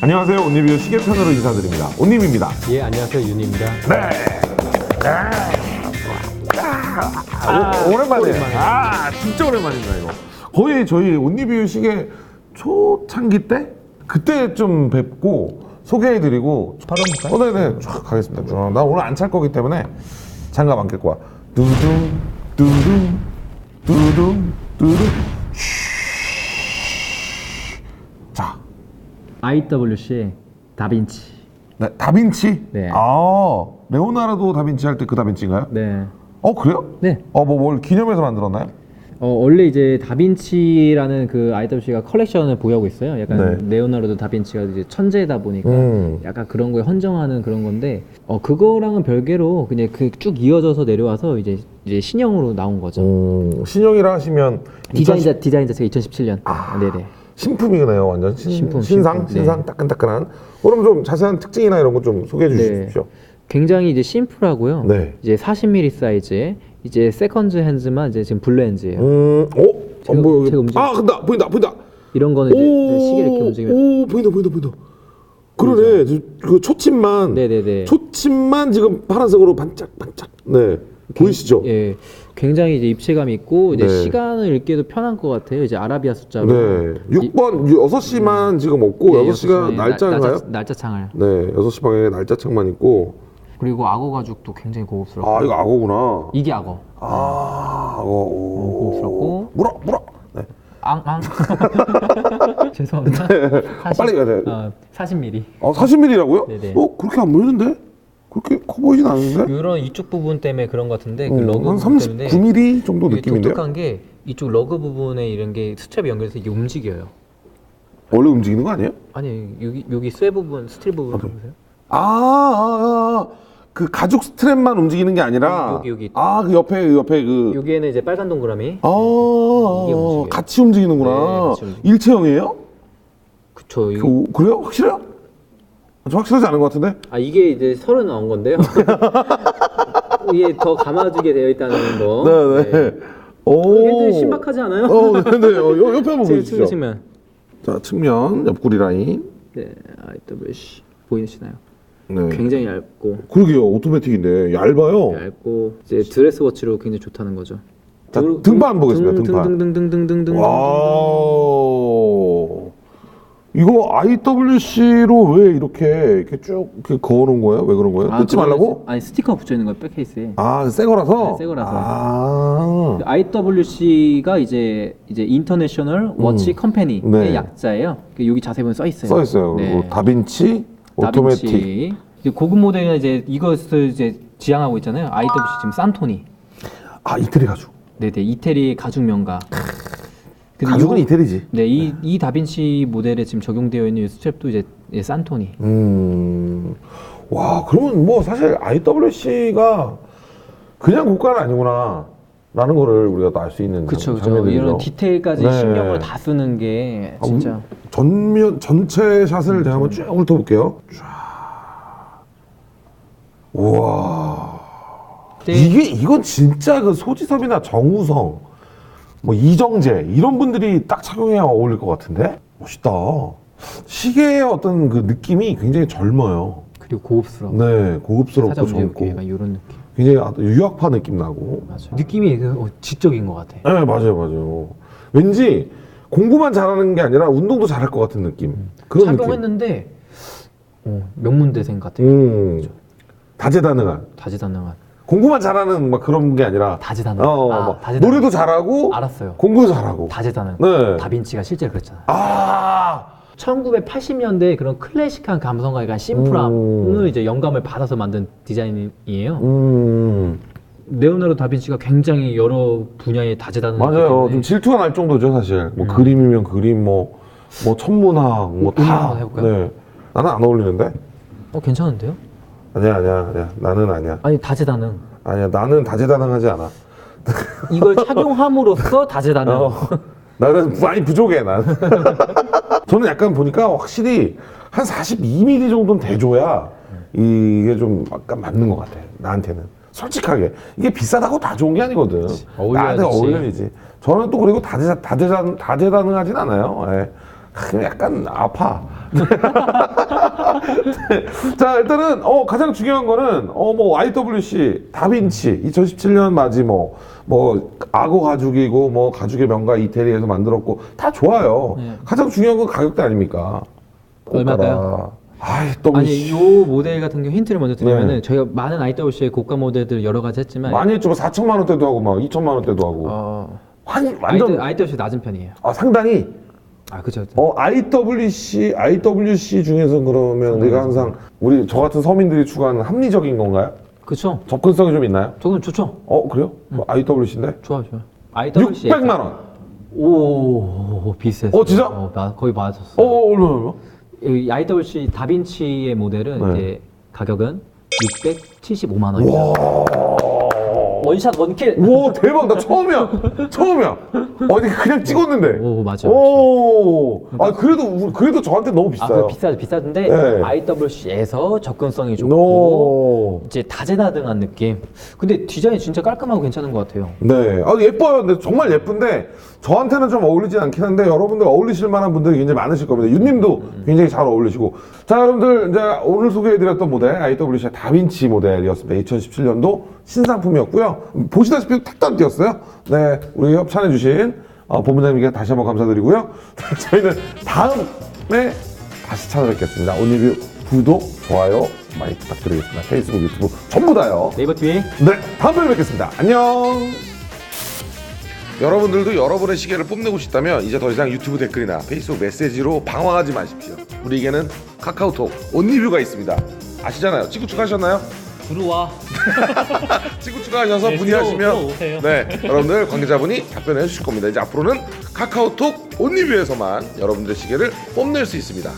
안녕하세요. 온리뷰 시계편으로 인사드립니다. 온님입니다. 예, 안녕하세요. 윤입니다. 오, 오랜만에. 아, 진짜 오랜만입니다, 이거. 거의 저희 온리뷰 시계 초창기 때? 그때 좀 뵙고 소개해드리고. 바로 볼까요? 어, 네네. 쫙 가겠습니다. 쭉. 나 오늘 안 찰 거기 때문에 장갑 안 낄 거야. 두둥, 두둥, 두둥, 두둥. IWC 다빈치. 네, 다빈치? 네. 아, 레오나르도 다빈치 할 때 그 다빈치인가요? 네. 어, 그래요? 네. 어, 뭐, 뭘 기념해서 만들었나요? 어, 원래 이제 다빈치라는 그 IWC가 컬렉션을 보유하고 있어요. 약간 네. 레오나르도 다빈치가 이제 천재다 보니까 음. 약간 그런 거에 헌정하는 그런 건데 어 그거랑은 별개로 그냥 그 쭉 이어져서 내려와서 이제 이제 신형으로 나온 거죠. 음, 신형이라 하시면 디자인 2010자 디자인 자체가 2017년. 아, 네네. 신품이네요, 완전 신, 신품, 신상, 신품, 네. 신상, 따끈따끈한. 그럼 좀 자세한 특징이나 이런 거 좀 소개해 주십시오. 굉장히 이제 심플하고요. 네. 이제 40mm 사이즈에 이제 세컨즈 핸즈만 이제 지금 블루 핸즈예요. 음, 어, 제가- 안 보여. 제가 움직여- 아, 근다, 보인다, 보인다. 이런 거는 이제, 시계 이렇게 움직이면 오, 보인다, 보인다, 보인다. 그러네, 저- 그 초침만, 네네네. 초침만 지금 파란색으로 반짝반짝. 네, 보이시죠? 예, 굉장히 이제 입체감 있고 이제 네. 시간을 읽기도 편한 것 같아요. 이제 아라비아 숫자로. 네, 6번 6시만 지금 없고 네, 6시가 날- 날짜인가요? 날짜, 날짜 창을. 네, 6시 방에 날짜 창만 있고. 그리고 악어 가죽도 굉장히 고급스럽고. 아, 이거 악어구나. 이게 악어. 아, 악어. 오. 고급스럽고. 물어, 물어. 네. 앙앙. 죄송합니다. 아, 빨리 가야 돼. 어, 40mm. 아, 40mm라고요? 네네. 어, 그렇게 안 보이는데? 그렇게 커 보이진 않은데? 이런 이쪽 부분 때문에 그런 것 같은데 그 어, 러그 한 부분 때문에 39mm 정도 이게 느낌인데요? 독특한 게 이쪽 러그 부분에 이런 게 스트랩이 연결돼서 이게 움직여요. 원래 움직이는 거 아니에요? 아니 여기 여기 쇠 부분 스틸 부분 아, 네. 보세요. 아, 아, 아, 그 가죽 스트랩만 움직이는 게 아니라 여기, 여기. 아, 그 옆에 그 옆에 그 여기에는 이제 빨간 동그라미. 아, 이게 움직여요. 같이 움직이는구나. 네, 같이 움직여요. 일체형이에요? 그쵸. 이거 그, 그래요? 확실해요? 좀 확실하지 않은 것 같은데? 아 이게 이제 서로 나온 건데요. 이게 더 감아주게 되어 있다는 거. 네네. 오. 굉장히 신박하지 않아요? 어, 네네. 어, 요- 옆에 한번 측- 보여주시죠. 측면. 자, 측면, 옆구리 라인. 네, IWC 보이시나요? 네. 굉장히 얇고 그러게요. 오토매틱인데 얇아요. 얇고 이제 드레스 워치로 굉장히 좋다는 거죠. 자, 등판 보겠습니다, 등판. 등등등등등등등. 와. 이거 IWC로 왜 이렇게 이렇게 쭉 이렇게 그어놓은 거예요? 왜 그런 거예요? 뜯지 말라고? 아니 스티커 붙여 있는 거예요 백케이스에. 아, 새 거라서? 네, 새 거라서. 아. IWC가 이제 이제 인터내셔널 워치 컴퍼니의 네. 약자예요. 그 여기 자세히 보면 써 있어요. 써 있어요. 네. 그리고 다빈치, 오토매틱. 다빈치. 이제 고급 모델은 이제 이것을 이제 지향하고 있잖아요. IWC 지금 산토니. 아, 이태리 가죽. 네네 이태리 가죽 명가. 가죽은 요- 이태리지. 네, 이, 이 다빈치 모델에 지금 적용되어 있는 이 스트랩도 이제 예, 산토니. 음. 와, 그러면 뭐 사실 IWC가 그냥 고가는 아니구나. 라는 거를 우리가 또 알 수 있는 그쵸, 그쵸. 이런 디테일까지 네. 신경을 다 쓰는 게 아, 진짜. 음, 전면 전체 샷을 제가 한번 쭉 훑어볼게요. 쫙. 우와. 네. 이게 이건 진짜 그 소지섭이나 정우성, 뭐 이정재 이런 분들이 딱 착용해야 어울릴 것 같은데 멋있다. 시계의 어떤 그 느낌이 굉장히 젊어요. 그리고 고급스러워. 네, 고급스럽고 사자 젊고 약간 이런 느낌. 굉장히 아- 유학파 느낌 나고. 맞아. 느낌이 그, 어, 지적인 것 같아. 네, 맞아요, 맞아요. 왠지 공부만 잘하는 게 아니라 운동도 잘할 것 같은 느낌. 그런 느낌. 착용했는데 어, 명문대생 같아. 음, 다재다능한. 다재다능한. 공부만 잘하는 막 그런 게 아니라 다재다능한. 어, 아, 막 다재다능한. 노래도 잘하고 알았어요. 공부도 잘하고. 다재다능. 네. 다빈치가 실제로 그랬잖아. 아, 1980년대 그런 클래식한 감성과 약간 심플함을 음. 이제 영감을 받아서 만든 디자인이에요. 음, 레오나르도 다빈치가 굉장히 여러 분야의 다재다능한 맞아요. 좀 질투가 날 정도죠, 사실. 뭐 그림이면 그림, 뭐, 뭐 천문학, 뭐 음악 다. 한번 해볼까요? 네. 나는 안 어울리는데? 어 괜찮은데요? 아니야, 아니야, 아니야. 나는 아니야. 아니 다재다능. 아니야, 나는 다재다능하지 않아. 이걸 착용함으로써 다재다능. 어, 나는 많이 부족해, 난. 저는 약간 보니까 확실히 한 42mm 정도는 돼줘야 이게 좀 약간 맞는 것 같아, 나한테는. 솔직하게. 이게 비싸다고 다 좋은 게 아니거든. 어울려야지. 나한테 어울려야지. 저는 또 그리고 다재, 다재다, 다재다능하진 않아요. 예. 하, 약간 아파. 자 일단은 어 가장 중요한 거는 어 뭐 IWC 다빈치 2017년 맞이 뭐뭐 악어 가죽이고 뭐 가죽의 명가 이태리에서 만들었고 다 좋아요. 네. 가장 중요한 건 가격대 아닙니까? 얼마일까요? IWC 아니 요 모델 같은 경우 힌트를 먼저 드리면은 네. 저희가 많은 IWC의 고가 모델들 여러 가지 했지만 많이 했죠. 4천만 원대도 하고 막 2천만 원대도 하고 어, 완, 완전 IWC 낮은 편이에요. 아, 상당히 아 그죠. 어 IWC IWC 중에서 그러면 음. 우리가 항상 우리 저 같은 서민들이 추구하는 합리적인 건가요? 그쵸. 접근성이 좀 있나요? 저건 좋죠. 어 그래요? 음. IWC인데 좋아 좋아. IWC 600만 원. 오 비슷했어. 어, 진짜? 어, 나 거의 맞았어. 어 어, 얼마 얼마? 이 IWC 다빈치의 모델은 네. 이제 가격은 675만 원입니다. 원샷 원킬. 와 대박 나 처음이야 처음이야 어디 그냥 찍었는데 오 맞아. 오아 그래도 우- 그래도 저한테 너무 아, 비싸요 그 비싸 비싸던데 네. IWC에서 접근성이 좋고 노. 이제 다재다능한 느낌. 근데 디자인 진짜 깔끔하고 괜찮은 것 같아요. 네, 아 예뻐요. 근데 정말 예쁜데 저한테는 좀 어울리진 않긴 한데 여러분들 어울리실 만한 분들이 굉장히 많으실 겁니다. 윤님도 굉장히 잘 어울리시고 자 여러분들 이제 오늘 소개해드렸던 모델 IWC 다빈치 모델이었습니다. 2017년도 신상품이었고요. 보시다시피 택도 안 띄었어요. 네, 우리 협찬해주신 어, 본부장님께 다시 한번 감사드리고요. 저희는 다음에 다시 찾아뵙겠습니다. 오늘 구독, 좋아요 많이 부탁드리겠습니다. 페이스북, 유튜브 전부 다요. 네이버 TV 네, 다음번에 뵙겠습니다. 안녕. 여러분들도 여러분의 시계를 뽐내고 싶다면 이제 더 이상 유튜브 댓글이나 페이스북 메시지로 방황하지 마십시오. 우리에게는 카카오톡 온리뷰가 있습니다. 아시잖아요. 친구 추가하셨나요? 들어와. 친구 추가하셔서 네, 문의하시면 들어- 들어오세요. 네 여러분들 관계자분이 답변해 주실 겁니다. 이제 앞으로는 카카오톡 온리뷰에서만 여러분들의 시계를 뽐낼 수 있습니다.